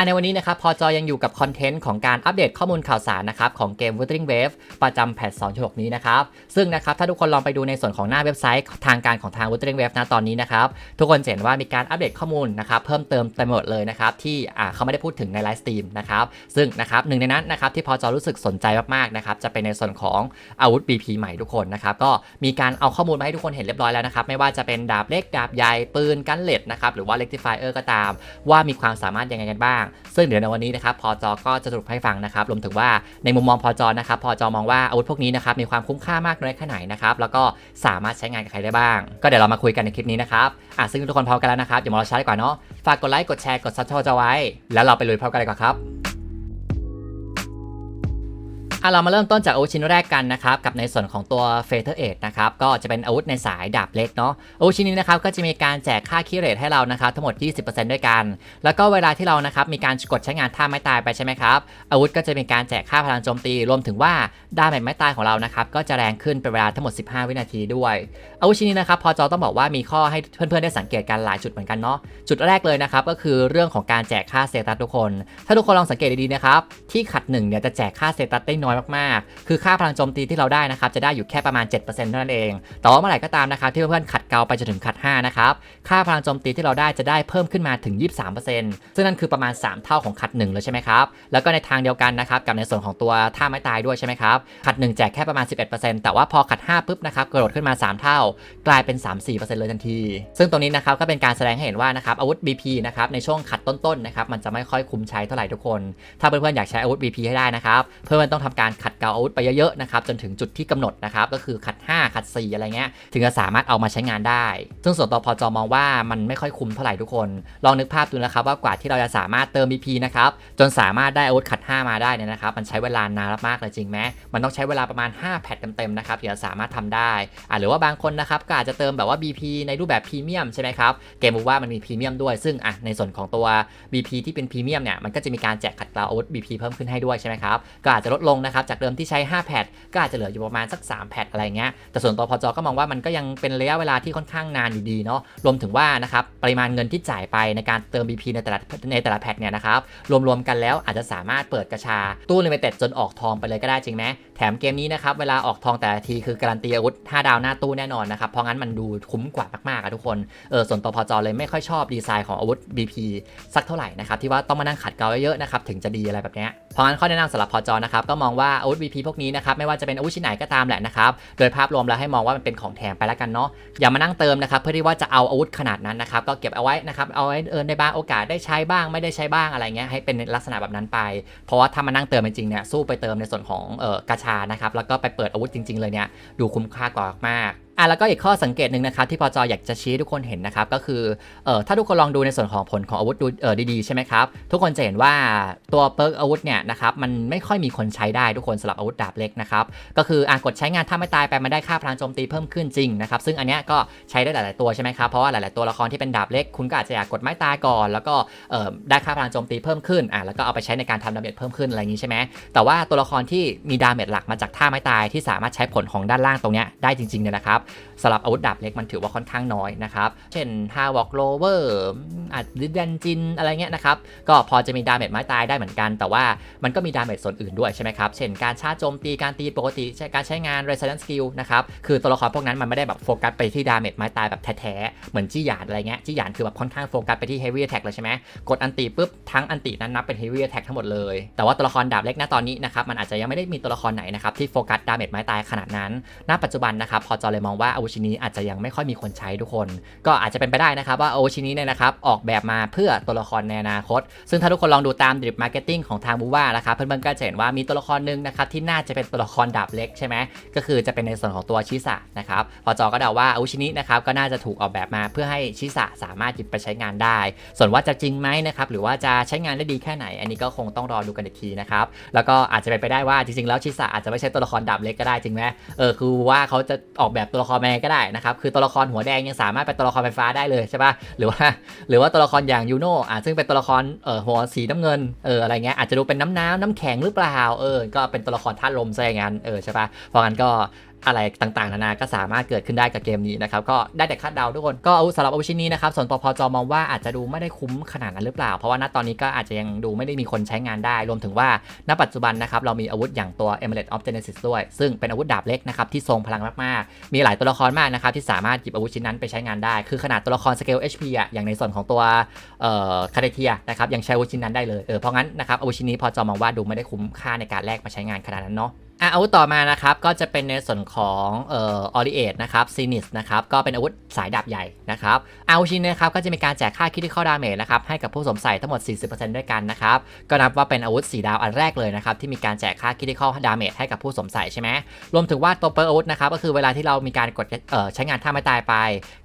อะในวันนี้นะครับพอจอยังอยู่กับคอนเทนต์ของการอัปเดตข้อมูลข่าวสารนะครับของเกม Wuthering Wave ประจำแพท2.6 นี้นะครับซึ่งนะครับถ้าทุกคนลองไปดูในส่วนของหน้าเว็บไซต์ทางการของทาง Wuthering Wave นะตอนนี้นะครับทุกคนเห็นว่ามีการอัปเดตข้อมูลนะครับเพิ่มเติมเต็มหมดเลยนะครับที่อ่าเขาไม่ได้พูดถึงในไลฟ์สตรีมนะครับซึ่งนะครับหนึ่งในนั้นนะครับที่พอจอรู้สึกสนใจมากๆนะครับจะเป็นในส่วนของอาวุธ BP ใหม่ทุกคนนะครับก็มีการเอาข้อมูลมาให้ทุกคนเห็นเรียบร้อยแล้วนะครับไม่ว่าจะเป็นดาบเล็กดาบใหญ่ปืนกันเล็ดนะครับหรือว่า rectifier ก็ตาม ว่ามีความสามารถยังไงกันบ้างซึ่งเดี๋ยวในวันนี้นะครับพอจอก็จะสรุปให้ฟังนะครับรวมถึงว่าในมุมมองพอจอนะครับพอจอมองว่าอาวุธพวกนี้นะครับมีความคุ้มค่ามากน้อยแค่ไหนนะครับแล้วก็สามารถใช้งานกับใครได้บ้าง ก็เดี๋ยวเรามาคุยกันในคลิปนี้นะครับอะซึ่งทุกคนพร้อมกันแล้วนะครับอย่ามารอช้าดีกว่าเนาะฝากกดไลค์กดแชร์กดซับสไครต์ไว้ แล้วเราไปลุยพร้อมกันเลยก่อนครับ อะเรามาเริ่มต้นจากอาวุธชิ้นแรกกันนะครับกับในส่วนของตัว f a t e r e นะครับก็จะเป็นอาวุธในสายดาบเล็กเนาะอาวุธชิ้นนี้นะครับก็จะมีการแจกค่าคิเรตให้เรานะครับทั้งหมด 20%ด้วยกัน แล้วก็เวลาที่เรานะครับมีการกดใช้งานท่าไม้ตายไปใช่ไหมครับอาวุธก็จะมีการแจกค่าพลังโจมตี รวมถึงว่าดาเมจไม้ตายของเรานะครับก็จะแรงขึ้นเป็นเวลาทั้งหมด 15 วินาทีด้วยอาวุธชิ้นนี้นะครับพอจอต้องบอกว่ามีข้อให้เพื่อนๆได้สังเกตกันหลายจุดเหมือนกันเนาะจุดแรกเลยนะครับก็คือเรื่องของการแจกค่าเซตัสทุกคน ถ้าทุกคนลองสังเกตดีๆนะครับที่ขัดหนึ่งเนี่ยจะแจกค่าเซตัสได้น้อยมากๆ คือค่าพลังโจมตีที่เราได้นะครับจะได้อยู่แค่ประมาณ 7%เท่านั้นเอง แต่ว่าเมื่อไหร่ก็ตามนะครับที่เพื่อนๆขัดเกลาไปจนถึงขัด5นะครับค่าพลังโจมตีที่เราได้จะได้เพิ่มขึ้นมาถึง 23%ซึ่งนั่นคือประมาณ 3 เท่าของขัด1เลยใช่ไหมครับแล้วก็ในทางเดียวกันนะครับกับในส่วนของตัวท่าไม้ตายด้วยใช่ไหมครับขัด 1 แจกแค่ประมาณ 11%แต่ว่าพอขัด5ปุ๊บนะครับกระโดดขึ้นมา 3 เท่า กลายเป็น 3-4%เลยทันที ซึ่งตรงนี้นะครับก็เป็นการแสดงให้เห็นว่านะครับอาวุธ BP นะครับในช่วงขัดต้นๆนะครับมันจะไม่ค่อยคุ้มใช้เท่าไหร่ทุกคน ถ้าเพื่อนๆอยากใช้อาวุธ BP ให้ได้นะครับเพื่อนๆต้องทำการขัดเกลาอาวุธไปเยอะๆนะครับจนถึงจุดที่กำหนดนะครับก็คือขัด 5 ขัด 4 อะไรเงี้ยถึงจะสามารถเอามาใช้งานได้ ซึ่งส่วนตัวพอจอมองว่ามันไม่ค่อยคุ้มเท่าไหร่ทุกคน ลองนึกภาพดูนะครับว่ากว่าที่เราจะสามารถเติม BP นะครับจนสามารถได้อาวุธขัด 5 มาได้เนี่ยนะครับมันใช้เวลานานมากเลยจริงไหมมันต้องใช้เวลาประมาณ 5 แพทเต็มๆนะครับถึงจะสามารถทำได้อ่าหรือว่าบางคนนะครับก็อาจจะเติมแบบว่า BP ในรูปแบบพรีเมียมใช่ไหมครับเกมบอกว่ามันมีพรีเมียมด้วยซึ่งอะในส่วนของตัว BP ที่เป็นพรีเมียมเนี่ยมันก็จะมีการแจกขัดเกลาอาวุธ BP เพิ่มขึ้นให้ด้วยใช่ไหมครับก็อาจจะลดลงนะครับ จากเดิมที่ใช้ 5 แพทก็อาจจะเหลืออยู่ประมาณสัก 3 แพทอะไรเงี้ย แต่ส่วนตัวพอจอก็มองว่ามันก็ยังเป็นระยะเวลาที่ค่อนข้างนานอยู่ดีเนาะ รวมถึงว่านะครับปริมาณเงินที่จ่ายไปในการเติม BP ในแต่ละในแต่ละแพทเนี่ยนะครับรวมๆกันแล้วอาจจะสามารถเปิดกระชาตู้ลิมิเต็ดจนออกทองไปเลยก็ได้จริงไหมแถมเกมนี้นะครับเวลาออกทองแต่ละทีคือการันตีอาวุธ5ดาวหน้าตู้แน่นอนนะครับเพราะงั้นมันดูคุ้มกว่ามากๆอะทุกคนเออส่วนตัวพอจอเลยไม่ค่อยชอบดีไซน์ของอาวุธ BP สักเท่าไหร่นะครับที่ว่าต้องมานั่งขัดเกลาเยอะๆนะครับถึงจะดีอะไรแบบเนี้ยเพราะงั้นข้อแนะนำสำหรับพอจอนะครับก็มองว่าอาวุธ VP พวกนี้นะครับไม่ว่าจะเป็นอาวุธชิ้นไหนก็ตามแหละนะครับโดยภาพรวมแล้วให้มองว่ามันเป็นของแถมไปแล้วกันเนาะอย่ามานั่งเติมนะครับเพื่อที่ว่าจะเอาอาวุธขนาดนั้นนะครับก็เก็บเอาไว้นะครับเอาไว้เออในบางโอกาสได้ใช้บ้างไม่ได้ใช้บ้างอะไรเงี้ยให้เป็นลักษณะแบบนั้นไป เพราะว่าถ้ามานั่งเติมจริงๆเนี่ยสู้ไปเติมในส่วนของเออกาชานะครับแล้วก็ไปเปิดอาวุธจริง ๆเลยเนี่ยดูคุ้มค่ากว่ามาก อะแล้วก็อีกข้อสังเกตหนึ่งนะครับที่พอจออยากจะชี้ทุกคนเห็นนะครับก็คือเอ่อถ้าทุกคนลองดูในส่วนของผลของอาวุธดูเออดีๆใช่ไหมครับทุกคนจะเห็นว่าตัวเปิร์กอาวุธเนี่ยนะครับมันไม่ค่อยมีคนใช้ได้ทุกคนสำหรับอาวุธดาบเล็กนะครับก็คืออะกดใช้งานถ้าไม่ตายไปมันได้ค่าพลังโจมตีเพิ่มขึ้นจริงนะครับซึ่งอันเนี้ยก็ใช้ได้หลายๆตัวใช่ไหมครับเพราะว่าหลายๆตัวละครที่เป็นดาบเล็กคุณก็อาจจะอยากกดไม้ตายก่อน แล้วก็เอ่อได้ค่าพลังโจมตีเพิ่มขึ้นอะแล้วก็เอาไปใช้ในการทำดาเมจเพิ่มขึ้นอะไรอย่างนี้ใช่ไหมแต่ว่าตัวละครที่มีดาเมจหลักมาจากท่าไม้ตายที่สามารถใช้ผลของด้านล่างตรงเนี้ยได้จริงๆเนี่ยนะครับสำหรับอาวุธดาบเล็กมันถือว่าค่อนข้างน้อยนะครับ เช่นฮาวอกโลเวอร์อาจดิเดนจินอะไรเงี้ยนะครับ ก็พอจะมีดาเมจไม้ตายได้เหมือนกัน แต่ว่ามันก็มีดาเมจส่วนอื่นด้วยใช่ไหมครับ เช่นการชาร์จโจมตีการตีปกติการใช้งาน Resonance Skill นะครับ คือตัวละครพวกนั้นมันไม่ได้แบบโฟกัสไปที่ดาเมจไม้ตายแบบแท้ๆ เหมือนจี้หยาดอะไรเงี้ยจี้หยาดคือแบบค่อนข้างโฟกัสไปที่ Heavy Attack เลยใช่ไหมกดอันตีปุ๊บทั้งอันตีนั้นนับเป็น Heavy Attack ทั้งหมดเลย แต่ว่าตัวละครดาบเล็กณตอนนี้นะครับมันอาจจะยังไม่ได้มีตัวละครไหนนะครับที่โฟกัสดาเมจไม้ตายขนาดนั้นณปัจจุบันนะครับพอจอเลยมองว่าอาวุธชิ้นนี้อาจจะยังไม่ค่อยมีคนใช้ทุกคน ก็อาจจะเป็นไปได้นะครับว่าโอชินี้เนี่ยนะครับออกแบบมาเพื่อตัวละครในอนาคต ซึ่งถ้าทุกคนลองดูตามดริปมาร์เก็ตติ้งของทางบูว่านะครับเพื่อนๆก็จะเห็นว่ามีตัวละครหนึ่งนะครับที่น่าจะเป็นตัวละครดาบเล็กใช่ไหมก็คือจะเป็นในส่วนของตัวชิสะนะครับพอจอก็เดาว่าโอชินี้นะครับก็น่าจะถูกออกแบบมาเพื่อให้ชิสะสามารถหยิบไปใช้งานได้ ส่วนว่าจะจริงไหมนะครับหรือว่าจะใช้งานได้ดีแค่ไหน อันนี้ก็คงต้องรอดูกันอีกทีนะครับแล้วก็อาจจะเป็นไปได้ว่าจริงๆแล้วชิสะอาจจะไม่ใช่ตัวละครดาบเล็กก็ได้จริงไหมเออคือว่าเขาจะออกแบบตัวละครแม่ก็ได้นะครับ คือตัวละครหัวแดงยังสามารถเป็นตัวละครไฟฟ้าได้เลยใช่ปะหรือว่า หรือว่าตัวละครอย่างยูโน่อะซึ่งเป็นตัวละครเอ่อหัวสีน้ำเงินเอออะไรเงี้ยอาจจะดูเป็นน้ำน้ำน้ำแข็งหรือเปล่าเออก็เป็นตัวละครธาตุลมซะอย่างนั้นเออใช่ปะเพราะงั้นก็ อะไรต่างๆ นานาก็สามารถเกิดขึ้นได้กับเกมนี้นะครับ ก็ได้แต่คาดเดาทุกคนก็อาวุธสำหรับอาวุธชิ้นนี้นะครับส่วนตัวพจอมองว่าอาจจะดูไม่ได้คุ้มขนาดนั้นหรือเปล่า เพราะว่าณตอนนี้ก็อาจจะยังดูไม่ได้มีคนใช้งานได้ รวมถึงว่าณปัจจุบันนะครับเรามีอาวุธอย่างตัว Amulet of Genesis ด้วย ซึ่งเป็นอาวุธดาบเล็กนะครับที่ทรงพลังมากๆมีหลายตัวละครมากนะครับที่สามารถหยิบอาวุธชิ้นนั้นไปใช้งานได้ คือขนาดตัวละครสเกล HP อะอย่างในส่วนของตัวเอ่อคาเดเทียนะครับยังใช้อาวุธชิ้นนั้นได้เลยเออเพราะงั้นนะครับอาวุธชิ้นนี้พอจอมองว่าดูไม่ได้คุ้มค่าในการแลกมาใช้งานขนาดนั้นเนาะ อะอาวุธต่อมานะครับก็จะเป็นในส่วนของเอ่ออริเอทนะครับซีนิสนะครับก็เป็นอาวุธสายดาบใหญ่นะครับอาวุธชิ้นนะครับก็จะมีการแจกค่าคิดที่เข้าดาเมจนะครับให้กับผู้สวมใส่ทั้งหมด 40%ด้วยกันนะครับก็นับว่าเป็นอาวุธสีดาวอันแรกเลยนะครับที่มีการแจกค่าคิดที่เข้าดาเมจให้กับผู้สวมใส่ใช่ไหมรวมถึงว่าตัวเปิร์อาวุธนะครับก็คือเวลาที่เรามีการกดเอ่อใช้งานท่าไม่ตายไป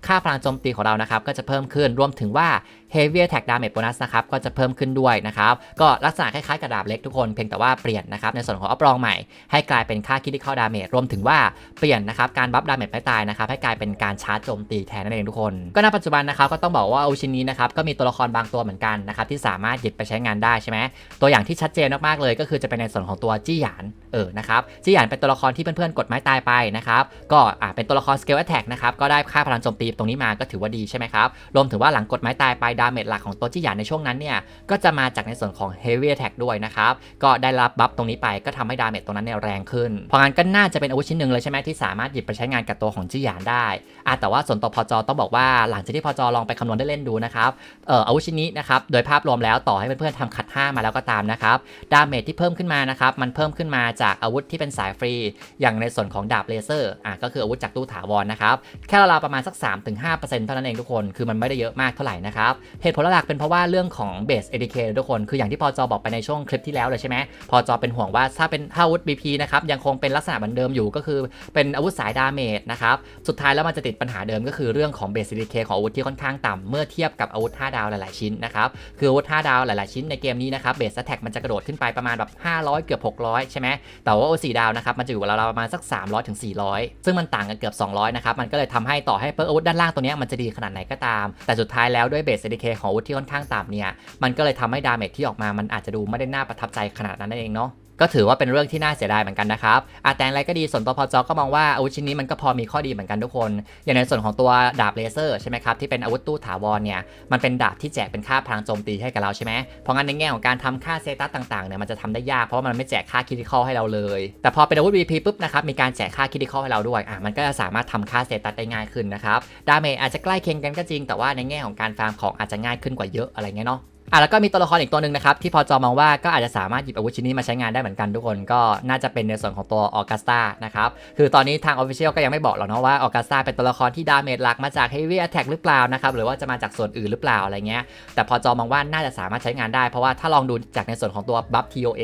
ค่าพลังโจมตีของเรานะครับก็จะเพิ่มขึ้นรวมถึงว่า Heavy Attack Damage Bonus นะครับก็จะเพิ่มขึ้นด้วยนะครับก็ลักษณะคล้ายๆกับดาบเล็กทุกคนเพียงแต่ว่าเปลี่ยนนะครับในส่วนของอัปรองใหม่ให้กลายเป็นค่าคิดที่เข้าดาเมจรวมถึงว่าเปลี่ยนนะครับการบัฟดาเมจไม่ตายนะครับให้กลายเป็นการชาร์จโจมตีแทนนั่นเองทุกคน ก็ณปัจจุบันนะครับก็ต้องบอกว่าอาชิ้นนี้นะครับก็มีตัวละครบางตัวเหมือนกันนะครับที่สามารถหยิบไปใช้งานได้ใช่ไหมตัวอย่างที่ชัดเจนมากๆเลย ก็คือจะเป็นในส่วนของตัวจี้หยานเออนะครับจี้หยานเป็นตัวละครที่เพื่อนๆกดไม้ตายไปนะครับก็อ่าเป็นตัวละครสเกลแอตแทกนะครับก็ได้ค่าพลังโจมตีตรงนี้มาก็ถือว่าดีใช่ไหมครับรวมถึงว่าหลังกดไม้ตายไปดาเมจหลักของตัวจี้หยานในช่วงนั้นเนี่ยก็จะมาจากในส่วนของ Heavy Attack ด้วยนะครับก็ได้รับบัฟตรงนี้ไปก็ทำให้ดาเมจตรงนั้นเนี่ยแรงขึ้น เพราะงั้นก็น่าจะเป็นอาวุธชิ้นหนึ่งเลยใช่ไหมที่สามารถหยิบไปใช้งานกับตัวของจี้หยานได้อะแต่ว่าส่วนตัวพอจอต้องบอกว่าหลังจากที่พอจอลองไปคำนวณได้เล่นดูนะครับเอ่ออาวุธชิ้นนี้นะครับโดยภาพรวมแล้วต่อให้เพื่อนๆทำขัด5มาแล้วก็ตามนะครับดาเมจที่เพิ่มขึ้นมานะครับมันเพิ่มขึ้นมาจากอาวุธที่เป็นสายฟรี อย่างในส่วนของดาบเลเซอร์อะก็คืออาวุธจากตู้ถาวรนะครับแค่ราวๆประมาณสัก 3-5%เท่านั้นเองทุกคนคือมันไม่ได้เยอะมากเท่าไหร่นะครับเหตุผลหลักเป็นเพราะว่าเรื่องของเบส ADK ทุกคนคืออย่างที่พอจอบอกไปในช่วงคลิปที่แล้วเลยใช่ไหมพอจอเป็นห่วงว่าถ้าเป็นถ้าอาวุธ BP นะครับยังคงเป็นลักษณะเหมือนเดิมอยู่ก็คือเป็นอาวุธสายดาเมจนะครับสุดท้ายแล้วมันจะติดปัญหาเดิมก็คือเรื่องของเบส ADK ของอาวุธที่ค่อนข้างต่ำเมื่อเทียบกับอาวุธ 5 ดาวหลายๆชิ้นนะครับคืออาวุธ 5 ดาวหลายๆชิ้นในเกมนี้นะครับเบสแท็กมันจะกระโดดขึ้นไปประมาณแบบ 500 เกือบ 600 ใช่ไหมแต่ว่าอาวุธ4ดาวนะครับมันจะอยู่ราวๆประมาณสัก 300ถึง400 ซึ่งมันต่างกันเกือบ 200นะครับมันก็เลยทำให้ต่อให้เปิร์อาวุธด้านล่างตัวนี้มันจะดีขนาดไหนก็ตาม แต่สุดท้ายแล้วด้วยเบส ADK ของอาวุธที่ค่อนข้างต่ำเนี่ยมันก็เลยทำให้ดาเมจที่ออกมามันอาจจะดูไม่ได้น่าประทับใจขนาดนั้นเองเนาะ ก็ถือว่าเป็นเรื่องที่น่าเสียดายเหมือนกันนะครับอาแต่อะไรก็ดีส่วนตัวพจอก็มองว่าอาวุธชิ้นนี้มันก็พอมีข้อดีเหมือนกันทุกคน อย่างในส่วนของตัวดาบเลเซอร์ใช่ไหมครับที่เป็นอาวุธตู้ถาวรเนี่ยมันเป็นดาบที่แจกเป็นค่าพลังโจมตีให้กับเราใช่ไหมเพราะงั้นในแง่ของการทำค่าเซตัสต่างๆเนี่ยมันจะทำได้ยากเพราะว่ามันไม่แจกค่าคิดิคอลให้เราเลย แต่พอเป็นอาวุธ VP ปุ๊บนะครับมีการแจกค่าคิดิคอลให้เราด้วยอะมันก็จะสามารถทำค่าเซตัสได้ง่ายขึ้นนะครับดาเมจอาจจะใกล้เคียงกันก็จริง แต่ว่าในแง่ของการฟาร์มของอาจจะง่ายขึ้นกว่าเยอะอะไรเงี้ยเนาะ อะแล้วก็มีตัวละครอีกตัวหนึ่งนะครับที่พอจอมองว่าก็อาจจะสามารถหยิบอาวุธชิ้นนี้มาใช้งานได้เหมือนกันทุกคนก็น่าจะเป็นในส่วนของตัวออกัสตานะครับคือตอนนี้ทางออฟฟิเชียลก็ยังไม่บอกหรอกเนาะว่าออกัสตาเป็นตัวละครที่ดาเมจหลักมาจาก Heavy Attack หรือเปล่านะครับหรือว่าจะมาจากส่วนอื่นหรือเปล่าอะไรเงี้ยแต่พอจอมองว่าน่าจะสามารถใช้งานได้เพราะว่าถ้าลองดูจากในส่วนของตัวบัฟ TOA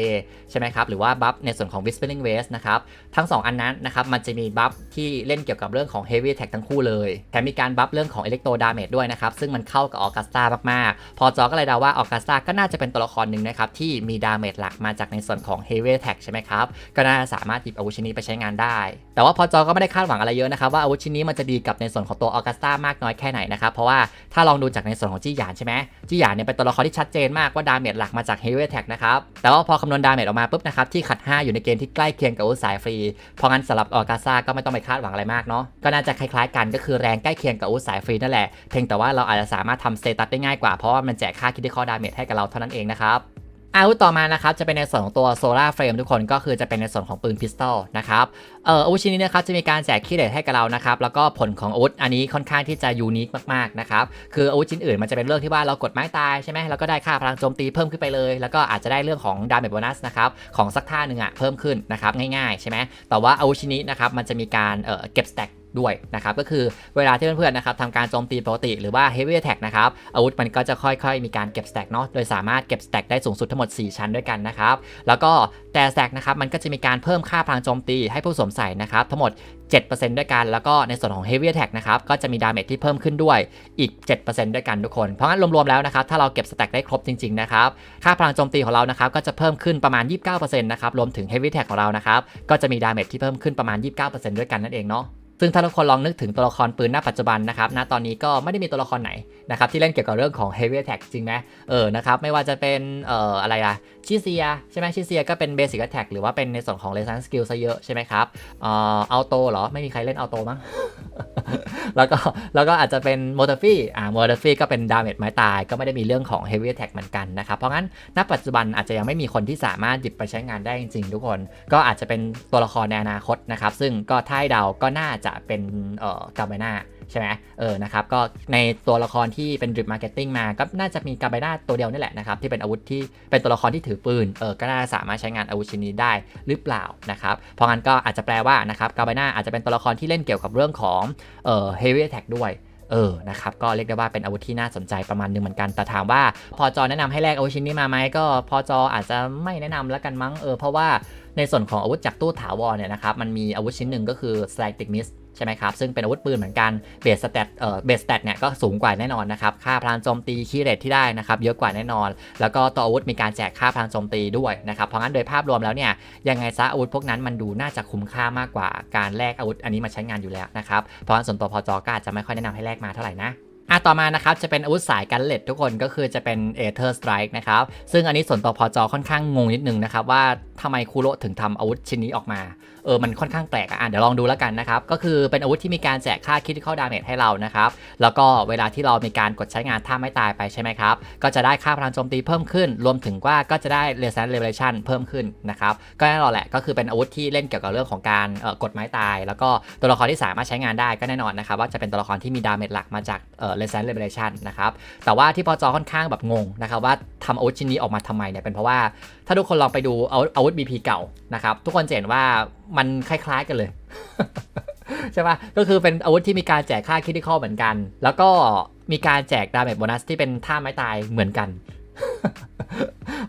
ใช่ไหมครับหรือว่าบัฟในส่วนของ Whispering Waves นะครับทั้งสองอันนั้นนะครับมันจะมีบัฟที่เล่นเกี่ยวกับเรื่องของ Heavy Attack ทั้งคู่เลยแถมมีการบัฟเรื่องของ Electro Damage ด้วยนะครับซึ่งมันเข้ากับออกัสตามากๆ พอจอก็เลยเดาว่าออกัสตาก็น่าจะเป็นตัวละครหนึ่งนะครับที่มีดาเมจหลักมาจากในส่วนของ Heavy Attack ใช่ไหมครับ ก็น่าจะสามารถหยิบอาวุธชิ้นนี้ไปใช้งานได้ แต่ว่าพอจอก็ไม่ได้คาดหวังอะไรเยอะนะครับว่าอาวุธชิ้นนี้มันจะดีกับในส่วนของตัวออกัสตามากน้อยแค่ไหนนะครับเพราะว่าถ้าลองดูจากในส่วนของจี้หยานใช่ไหมจี้หยานเนี่ยเป็นตัวละครที่ชัดเจนมากว่าดาเมจหลักมาจาก Heavy Attack นะครับแต่ว่าพอคำนวณดาเมจออกมาปุ๊บนะครับที่ขัด 5 อยู่ในเกณฑ์ที่ใกล้เคียงกับอาวุธสายฟรี เพราะงั้นสำหรับออกาซาก็ไม่ต้องไปคาดหวังอะไรมากเนาะก็น่าจะคล้ายๆกันก็คือแรงใกล้เคียงกับอาวุธสายฟรีนั่นแหละเพียงแต่ว่าเราอาจจะสามารถทำสเตตัสได้ง่ายกว่าเพราะว่ามันแจกค่าคิดที่ข้อดาเมจให้กับเราเท่านั้นเองนะครับ อาวุธต่อมานะครับจะเป็นในส่วนของตัวโซลาร์เฟรมทุกคนก็คือจะเป็นในส่วนของปืนพิสตอลนะครับเอ่ออาวุธชิ้นนี้นะครับจะมีการแจกคีย์เลทให้กับเรานะครับแล้วก็ผลของอาวุธอันนี้ค่อนข้างที่จะยูนิคมากๆนะครับคืออาวุธชิ้นอื่นมันจะเป็นเรื่องที่ว่าเรากดไม้ตายใช่ไหมแล้วก็ได้ค่าพลังโจมตีเพิ่มขึ้นไปเลย แล้วก็อาจจะได้เรื่องของดาเมจโบนัสนะครับของสักท่าหนึ่งอะเพิ่มขึ้นนะครับง่ายๆใช่ไหมแต่ว่าอาวุธชิ้นนี้นะครับมันจะมีการเอ่อเก็บสแต็ก ด้วยนะครับก็คือเวลาที่เพื่อนๆนะครับทำการโจมตีปกติหรือว่า heavy attack นะครับอาวุธมันก็จะค่อยๆ มีการเก็บ stack เนาะโดยสามารถเก็บ stack ได้สูงสุดทั้งหมด 4 ชั้นด้วยกันนะครับแล้วก็แต่ stack นะครับมันก็จะมีการเพิ่มค่าพลังโจมตีให้ผู้สวมใส่นะครับทั้งหมด 7%ด้วยกันแล้วก็ในส่วนของ heavy attack นะครับก็จะมีดาเมจที่เพิ่มขึ้นด้วยอีก 7%ด้วยกันทุกคน เพราะงั้นรวมๆแล้วนะครับถ้าเราเก็บ stack ได้ครบจริงๆนะครับค่าพลังโจมตีของเรานะครับก็จะเพิ่มขึ้นประมาณ 29%นะครับรวมถึง heavy attack ของเรานะครับก็จะมีดาเมจที่เพิ่มขึ้นประมาณ 29%ด้วยกันนั่นเองเนาะ ซึ่งถ้าทุกคนลองนึกถึงตัวละครปืนหน้าปัจจุบันนะครับณตอนนี้ก็ไม่ได้มีตัวละครไหนนะครับที่เล่นเกี่ยวกับเรื่องของ heavy attack จริงไหมเออนะครับไม่ว่าจะเป็นเอ่ออะไรอะชิเซียใช่ไหมชิเซียก็เป็น basic attack หรือว่าเป็นในส่วนของ resistance skill ซะเยอะใช่ไหมครับเอ่ออัลโตเหรอ ไม่มีใครเล่นอัลโตมั้งแล้วก็แล้วก็อาจจะเป็นโมเตอร์ฟี่อ่าโมเตอร์ฟี่ก็เป็นดาเมจไม้ตาย ก็ไม่ได้มีเรื่องของ heavy attack เหมือนกันนะครับเพราะงั้นณปัจจุบันอาจจะยังไม่มีคนที่สามารถหยิบไปใช้งานได้จริงๆทุกคน ก็อาจจะเป็นตัวละครในอนาคตนะครับซึ่งก็ถ้าให้เดาก็น่าจะเป็นเอ่อกาเบนาใช่ไหมเออนะครับก็ในตัวละครที่เป็นดริปมาร์เก็ตติ้งมาก็น่าจะมีกาเบนาตัวเดียวนี่แหละนะครับที่เป็นอาวุธที่เป็นตัวละครที่ถือปืนเออก็น่าจะสามารถใช้งานอาวุธชิ้นนี้ได้หรือเปล่านะครับเพราะงั้นก็อาจจะแปลว่านะครับกาเบนาอาจจะเป็นตัวละครที่เล่นเกี่ยวกับเรื่องของเอ่อ heavy attack ด้วยเออ นะครับ ก็เรียกได้ว่าเป็นอาวุธที่น่าสนใจประมาณหนึงเหมือนกัน แต่ถามว่าพอจอแนะนำให้แลกอาวุธชิ้นนี้มาไหม ก็พอจออาจจะไม่แนะนำแล้วกันมั้ง เออ เพราะว่าในส่วนของอาวุธจากตู้ถาวรเนี่ยนะครับ มันมีอาวุธชิ้นหนึ่งก็คือ Static Miss ใช่ไหมครับ ซึ่งเป็นอาวุธปืนเหมือนกันเบสสเตตเอ่อเบสสเตตเนี่ยก็สูงกว่าแน่นอนนะครับค่าพลังโจมตีคีเรทที่ได้นะครับเยอะกว่าแน่นอน แล้วก็ตัวอาวุธมีการแจกค่าพลังโจมตีด้วยนะครับเพราะงั้นโดยภาพรวมแล้วเนี่ยยังไงซะอาวุธพวกนั้นมันดูน่าจะคุ้มค่ามากกว่าการแลกอาวุธอันนี้มาใช้งานอยู่แล้วนะครับเพราะงั้นส่วนตัวพอจอก็อาจจะไม่ค่อยแนะนำให้แลกมาเท่าไหร่นะอะต่อมานะครับจะเป็นอาวุธสายกันเล็ดทุกคนก็คือจะเป็น Aether Strike นะครับซึ่งอันนี้ส่วนตัวพอจอค่อนข้างงงนิดนึงนะครับว่าทำไมคูโรถึงทำอาวุธชิ้นนี้ออกมาเออมันค่อนข้างแปลกอะเดี๋ยวลองดูแล้วกันนะครับ ก็คือเป็นอาวุธที่มีการแจกค่า critical damage ให้เรานะครับ แล้วก็เวลาที่เรามีการกดใช้งานท่าไม่ตายไปใช่ไหมครับ ก็จะได้ค่าพลังโจมตีเพิ่มขึ้น รวมถึงว่าก็จะได้ resistance revelation เพิ่มขึ้นนะครับ ก็แน่นอนแหละก็คือเป็นอาวุธที่เล่นเกี่ยวกับเรื่องของการเออกดไม้ตาย แล้วก็ตัวละครที่สามารถใช้งานได้ก็แน่นอนนะครับว่าจะเป็นตัวละครที่มีดาเมจหลักมาจากเอ่อ resistance revelation นะครับแต่ว่าที่พอจอค่อนข้างแบบงงนะครับว่าทำอาวุธชิ้นนี้ออกมาทำไมเนี่ยเป็นเพราะว่าถ้าทุกคนลองไปดูอาวุธอาวุธ BP เก่านะครับทุกคนจะเห็นว่ามันคล้ายๆกันเลยใช่ปะก็คือเป็นอาวุธที่มีการแจกค่าคิด i คอเหมือนกัน แล้วก็มีการแจกดาเมจโบนัสที่เป็นท่าไม้ตายเหมือนกัน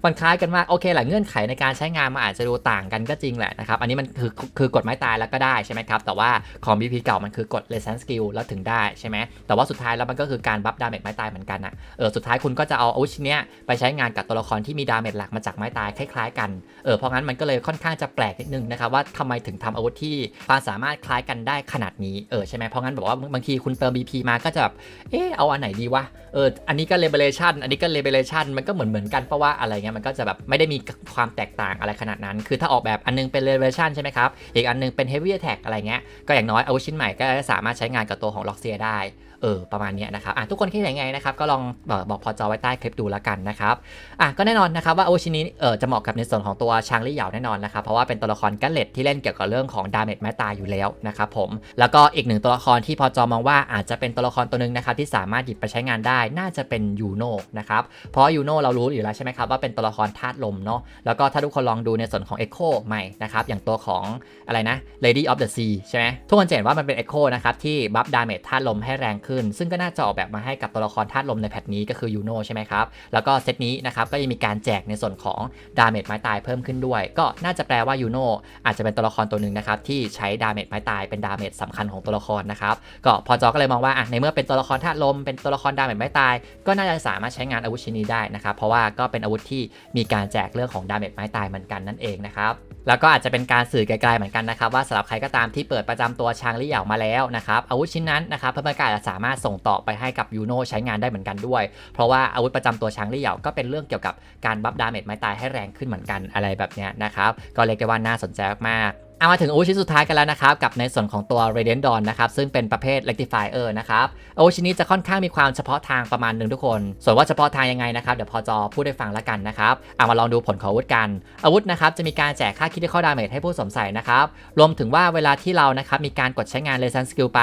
มันคล้ายกันมากโอเคแหละเงื่อนไขในการใช้งานมันอาจจะดูต่างกันก็จริงแหละนะครับ อันนี้มันคือคือกดไม้ตายแล้วก็ได้ใช่ไหมครับ แต่ว่าของ BP เก่ามันคือกด resistance skill แล้วถึงได้ใช่ไหมแต่ว่าสุดท้ายแล้วมันก็คือการบัฟดาเมจไม้ตายเหมือนกันนะเออสุดท้ายคุณก็จะเอาอาวุธชิ้นเนี้ยไปใช้งานกับตัวละครที่มีดาเมจหลักมาจากไม้ตายคล้ายๆกันเออเพราะงั้นมันก็เลยค่อนข้างจะแปลกนิดนึงนะครับว่าทำไมถึงทำอาวุธที่ความสามารถคล้ายกันได้ขนาดนี้เออใช่ไหมเพราะงั้นบอกว่าบางทีคุณเติม BP มาก็จะแบบเออเอาอันไหนดีวะเอออันนี้ก็ liberation อันนี้ก็ liberation มันก็เหมือนเหมือนกันเพราะว่าอะไรเงี้ยมันก็จะแบบไม่ได้มีความแตกต่างอะไรขนาดนั้น คือถ้าออกแบบอันนึงเป็น liberation ใช่ไหมครับ อีกอันนึงเป็น heavy attack อะไรเงี้ย ก็อย่างน้อยอาวุธชิ้นใหม่ก็สามารถใช้งานกับตัวของล็อกเซียได้ เออประมาณนี้นะครับอะทุกคนคิดยังไงนะครับก็ลองบอกบอกพอจอไว้ใต้คลิปดูแล้วกันนะครับอะก็แน่นอนนะครับว่าโอชินี้เออจะเหมาะกับในส่วนของตัวชางลี่เหยาแน่นอนนะครับเพราะว่าเป็นตัวละครกัลเลตที่เล่นเกี่ยวกับเรื่องของดาเมจไม้ตายอยู่แล้วนะครับผมแล้วก็อีกหนึ่งตัวละครที่พอจอมองว่าอาจจะเป็นตัวละครตัวหนึ่งนะครับที่สามารถหยิบไปใช้งานได้น่าจะเป็นยูโนนะครับเพราะยูโนเรารู้อยู่แล้วใช่ไหมครับว่าเป็นตัวละครธาตุลมเนาะแล้วก็ถ้าทุกคนลองดูในส่วนของ Echo ใหม่นะครับอย่างตัวของอะไรนะ Lady of the Sea ใช่ไหมทุกคนจะเห็นว่ามันเป็น Echo นะครับที่บัฟดาเมจธาตุลมให้แรงขึ้น ซึ่งก็น่าจะออกแบบมาให้กับตัวละครธาตุลมในแพทนี้ก็คือยูโนใช่ไหมครับ แล้วก็เซตนี้นะครับก็ยังมีการแจกในส่วนของดาเมจไม้ตายเพิ่มขึ้นด้วย ก็น่าจะแปลว่ายูโนอาจจะเป็นตัวละครตัวหนึ่งนะครับที่ใช้ดาเมจไม้ตายเป็นดาเมจสำคัญของตัวละครนะครับก็พอจอก็เลยมองว่าอะในเมื่อเป็นตัวละครธาตุลมเป็นตัวละครดาเมจไม้ตาย ก็น่าจะสามารถใช้งานอาวุธชิ้นนี้ได้นะครับเพราะว่าก็เป็นอาวุธที่มีการแจกเรื่องของดาเมจไม้ตายเหมือนกันนั่นเองนะครับแล้วก็อาจจะเป็นการสื่อไกลๆเหมือนกันนะครับว่าสำหรับใครก็ตามที่เปิดประจำตัวชางลี่เหยามาแล้วนะครับอาวุธชิ้นนั้นนะครับเพื่อนๆก็อาจจะสามารถส่งต่อไปให้กับยูโนใช้งานได้เหมือนกันด้วย เพราะว่าอาวุธประจำตัวช้างลี่เหยาก็เป็นเรื่องเกี่ยวกับการบัฟดาเมจไม้ตายให้แรงขึ้นเหมือนกันอะไรแบบนี้นะครับก็เรียกได้ว่าน่าสนใจมาก เอามาถึงอาวุธชิ้นสุดท้ายกันแล้วนะครับกับในส่วนของตัว Radiant Dawn นะครับซึ่งเป็นประเภท Rectifier นะครับอาวุธชิ้นนี้จะค่อนข้างมีความเฉพาะทางประมาณหนึ่งทุกคน ส่วนว่าเฉพาะทางยังไงนะครับเดี๋ยวพอจอพูดให้ฟังแล้วกันนะครับเอามาลองดูผลของอาวุธกัน อาวุธนะครับจะมีการแจกค่า Critical Damage ให้ผู้สวมใส่นะครับรวมถึงว่าเวลาที่เรานะครับมีการกดใช้งาน Resistance Skill ไป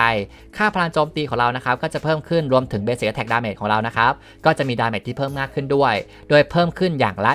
ค่าพลังโจมตีของเรานะครับก็จะเพิ่มขึ้นรวมถึง Basic Attack Damage ของเรานะครับก็จะมี Damage ที่เพิ่มมากขึ้นด้วย โดยเพิ่มขึ้นอย่างละ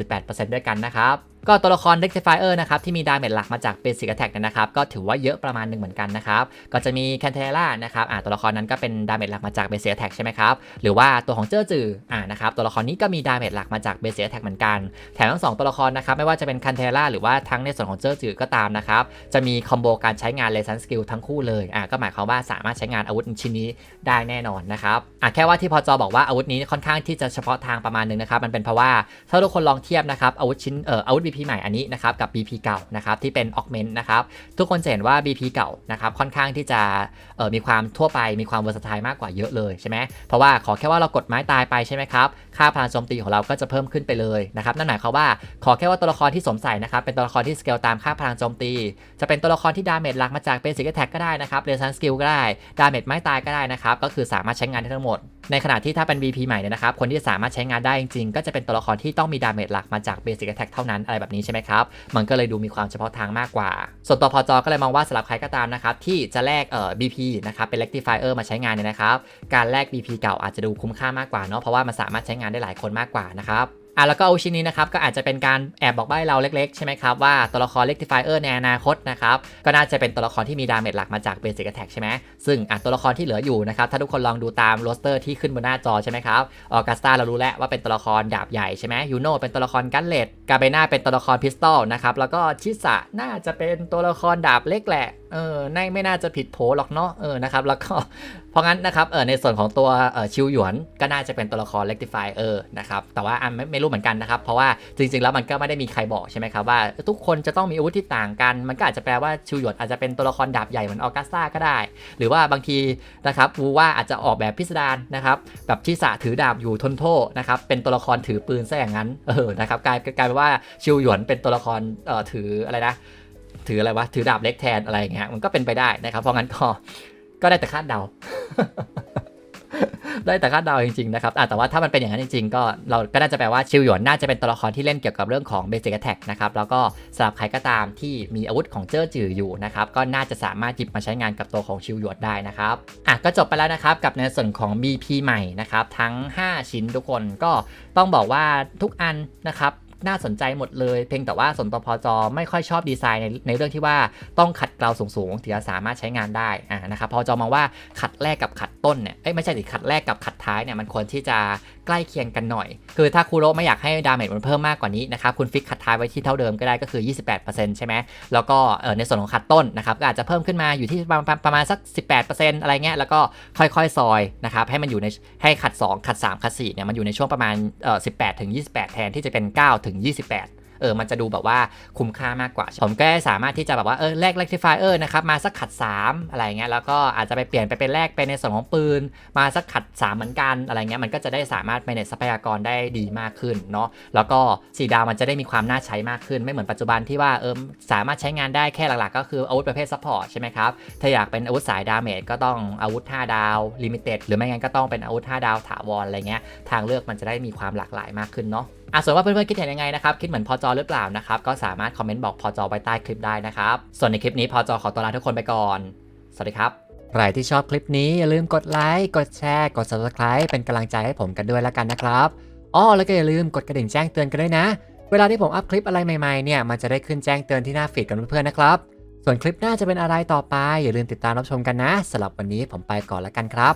28.8%ด้วยกันนะครับ ก็ตัวละคร Rectifier นะครับที่มีดาเมจหลักมาจาก Basic Attack เนยนะครับก็ถือว่าเยอะประมาณหนึ่งเหมือนกันนะครับก็จะมี c a n t e r a นะครับอ่าตัวละครนั้นก็เป็นดาเมจหลักมาจาก Basic Attack ใช่ไหมครับหรือว่าตัวของเจ้อจืออ่านะครับตัวละครนี้ก็มีดาเมจหลักมาจาก Basic Attack เหมือนกันแถมทั้งสองตัวละครนะครับไม่ว่าจะเป็น c a n t e r a หรือว่าทั้งในส่วนของเจ้อจือก็ตามนะครับจะมีคอมโบการใช้งาน Resistance Skill ทั้งคู่เลยอ่าก็หมายความว่าสามารถใช้งานอาวุธชิ้นนี้ได้แน่นอนนะครับอ่าแค่ว่าที่พอจอบอกว่าอาวุธนี้ค่อนข้างที่จะเฉพาะทางประมาณนึงนะครับมันเป็นเพราะว่าถ้าทุกคนลองเทียบนะครับอาวุธชิ้นเอ่ออาวุธ b BP ใหม่อันนี้นะครับกับ BP เก่านะครับที่เป็น augment นะครับทุกคนจะเห็นว่า BP เก่านะครับค่อนข้างที่จะเอ่อมีความทั่วไปมีความ versatile มากกว่าเยอะเลยใช่ไหมเพราะว่าขอแค่ว่าเรากดไม้ตายไปใช่ไหมครับค่าพลังโจมตีของเราก็จะเพิ่มขึ้นไปเลยนะครับนั่นหมายความว่าขอแค่ว่าตัวละครที่สวมใส่นะครับเป็นตัวละครที่สเกลตามค่าพลังโจมตี จะเป็นตัวละครที่ดาเมจหลักมาจากเบสิกแท็กก็ได้นะครับเรซันสกิลก็ได้ดาเมจไม้ตายก็ได้นะครับก็คือสามารถใช้งานได้ทั้งหมด ในขณะที่ถ้าเป็น VP ใหม่เนี่ยนะครับ คนที่สามารถใช้งานได้จริงๆ ก็จะเป็นตัวละครที่ต้องมีดาเมจหลักมาจากเบสิกแท็กเท่านั้นอะไรแบบนี้ใช่ไหมครับ มันก็เลยดูมีความเฉพาะทางมากกว่า ส่วนตัวพอจอก็เลยมองว่าสำหรับใครก็ตามนะครับที่จะแลกเอ่อ BP นะครับเป็น rectifier มาใช้งานเนี่ยนะครับ การแลก BP เก่าอาจจะดูคุ้มค่ามากกว่าเนาะเพราะว่ามันสามารถใช้งานได้หลายคนมากกว่านะครับ อะแล้วก็เอาชิ้นนี้นะครับก็อาจจะเป็นการแอบบอกใบ้เราเล็กๆ ใช่ไหมครับ ว่าตัวละคร rectifier ในอนาคตนะครับก็น่าจะเป็นตัวละครที่มีดาเมจหลักมาจาก basic attack ใช่ไหมซึ่งอะตัวละครที่เหลืออยู่นะครับถ้าทุกคนลองดูตามโรสเตอร์ที่ขึ้นบนหน้าจอใช่ไหมครับออกัสตาเรารู้แล้วว่าเป็นตัวละครดาบใหญ่ใช่ไหมยูโนเป็นตัวละครกันเลดกาเบนาเป็นตัวละครพิสตอลนะครับแล้วก็ชิสะน่าจะเป็นตัวละครดาบเล็กแหละเออในไม่น่าจะผิดโผหรอกเนาะเออนะครับแล้วก็ เพราะงั้นนะครับเออในส่วนของตัวเออชิวหยวนก็น่าจะเป็นตัวละคร rectify เออนะครับแต่ว่าอันไม่ไม่รู้เหมือนกันนะครับ เพราะว่าจริง ๆ แล้วมันก็ไม่ได้มีใครบอกใช่ไหมครับว่า ทุกคนจะต้องมีอาวุธที่ต่างกัน มันก็อาจจะแปลว่าชิวหยวนอาจจะเป็นตัวละครดาบใหญ่เหมือนออกัสตาก็ได้ หรือว่าบางทีนะครับวูว่าอาจจะออกแบบพิสดารนะครับแบบชิสะถือดาบอยู่ทนโทษนะครับเป็นตัวละครถือปืนซะอย่างนั้นเออนะครับกลายกลายเป็นว่าชิวหยวนเป็นตัวละครเอ่อถืออะไรนะถืออะไรวะถือดาบเล็กแทนอะไรอย่างเงี้ยมันก็เป็นไปได้นะครับเพราะงั้นก็ ก็ได้แต่คาดเดา ได้แต่คาดเดาจริงๆนะครับแต่ว่าถ้ามันเป็นอย่างนั้นจริงๆ ก็เราก็น่าจะแปลว่าชิวหยวนน่าจะเป็นตัวละครที่เล่นเกี่ยวกับเรื่องของ Basic Attack นะครับ แล้วก็สำหรับใครก็ตามที่มีอาวุธของเจ้อจืออยู่นะครับ ก็น่าจะสามารถหยิบมาใช้งานกับตัวของชิวหยวนได้นะครับอะก็จบไปแล้วนะครับกับในส่วนของ BP ใหม่นะครับทั้ง 5 ชิ้นทุกคนก็ต้องบอกว่าทุกอันนะครับ น่าสนใจหมดเลย เพียงแต่ว่าสนตพอจอไม่ค่อยชอบดีไซน์ในในเรื่องที่ว่าต้องขัดเกลาสูงๆถึงจะสามารถใช้งานได้อ่านะครับพอจอมองว่าขัดแรกกับขัดต้นเนี่ยเอ้ยไม่ใช่สิขัดแรกกับขัดท้ายเนี่ยมันควรที่จะใกล้เคียงกันหน่อย คือถ้าคูโรไม่อยากให้ดาเมจมันเพิ่มมากกว่านี้นะครับคุณฟิกคัดท้ายไว้ที่เท่าเดิมก็ได้ก็คือ 28%ใช่ไหมแล้วก็ในส่วนของคัดต้นนะครับก็อาจจะเพิ่มขึ้นมาอยู่ที่ประมาณประมาณสัก 18%อะไรเงี้ยแล้วก็ค่อยๆซอยนะครับให้มันอยู่ในให้ขัด2ขัด3ขัด4เนี่ยมันอยู่ในช่วงประมาณเอ่อ18ถึง28 แทนที่จะเป็น9ถึง28 เออมันจะดูแบบว่าคุ้มค่ามากกว่า ผมก็สามารถที่จะแบบว่าเออแลก rectifier นะครับมาสักขัด 3 อะไรเงี้ยแล้วก็อาจจะไปเปลี่ยนไปเป็นแลกไปในส่วนของปืน มาสักขัด 3 เหมือนกันอะไรเงี้ยมันก็จะได้สามารถ manage ทรัพยากรได้ดีมากขึ้นเนาะแล้วก็สีดาวมันจะได้มีความน่าใช้มากขึ้น ไม่เหมือนปัจจุบันที่ว่าเออสามารถใช้งานได้แค่หลักๆ ก็คืออาวุธประเภท support ใช่ไหมครับถ้าอยากเป็นอาวุธสายดาเมจก็ต้องอาวุธ 5 ดาว limited หรือไม่งั้นก็ต้องเป็นอาวุธ 5 ดาวถาวรอะไรเงี้ยทางเลือกมันจะได้มีความหลากหลายมากขึ้นเนาะ อะส่วนว่าเพื่อนๆคิดเห็นยังไงนะครับ คิดเหมือนพอจอหรือเปล่านะครับ ก็สามารถคอมเมนต์บอกพอจอไว้ใต้คลิปได้นะครับ ส่วนในคลิปนี้พอจอขอตัวลาทุกคนไปก่อน สวัสดีครับ ใครที่ชอบคลิปนี้อย่าลืมกดไลค์ กดแชร์ กด subscribe เป็นกำลังใจให้ผมกันด้วยแล้วกันนะครับอ้อแล้วก็อย่าลืมกดกระดิ่งแจ้งเตือนกันด้วยนะ เวลาที่ผมอัพคลิปอะไรใหม่ๆเนี่ย มันจะได้ขึ้นแจ้งเตือนที่หน้าฟีดกันเพื่อนๆนะครับ ส่วนคลิปหน้าจะเป็นอะไรต่อไป อย่าลืมติดตามรับชมกันนะสำหรับวันนี้ผมไปก่อนแล้วกันครับ